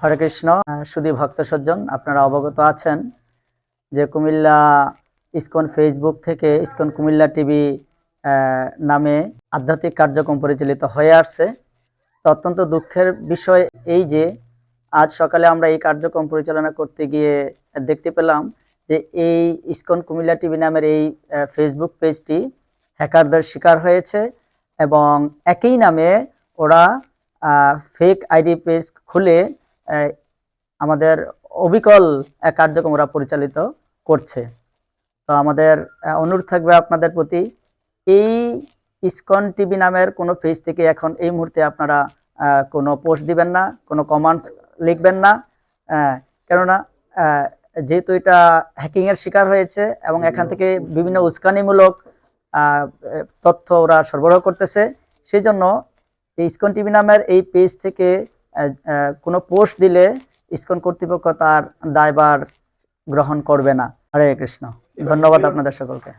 হরে কৃষ্ণ সুধী ভক্ত সজ্জন, আপনারা অবগত আছেন যে কুমিল্লা ইসকন ফেসবুক থেকে ইসকন কুমিল্লা টিভি নামে আধ্যাত্মিক কার্যক্রম পরিচালিত হয়ে আসছে। তো অত্যন্ত দুঃখের বিষয় এই যে, আজ সকালে আমরা এই কার্যক্রম পরিচালনা করতে গিয়ে দেখতে পেলাম যে এই ইসকন কুমিল্লা টিভি নামের এই ফেসবুক পেজটি হ্যাকারদের শিকার হয়েছে এবং একই নামে ওরা ফেক আইডি পেজ খুলে আমাদের অবিকল এক কার্যক্রম ওরা পরিচালিত করছে। তো আমাদের অনুরোধ থাকবে আপনাদের প্রতি এই ইসকন টিভি নামের কোনো পেজ থেকে এখন এই মুহূর্তে আপনারা কোনো পোস্ট দিবেন না কোনো কমান্ডস লিখবেন না কেননা যেহেতু এটা হ্যাকিংয়ের শিকার হয়েছে এবং এখান থেকে বিভিন্ন উস্কানিমূলক তথ্য ওরা সরবরাহ করতেছে সেই জন্য এই ইসকন টিভি নামের এই পেজ থেকে কোনো পোস্ট দিলে ইসকন কর্তৃপক্ষ তার দায়বার গ্রহণ করবে না। হরে কৃষ্ণ। ধন্যবাদ আপনাদের সকলকে।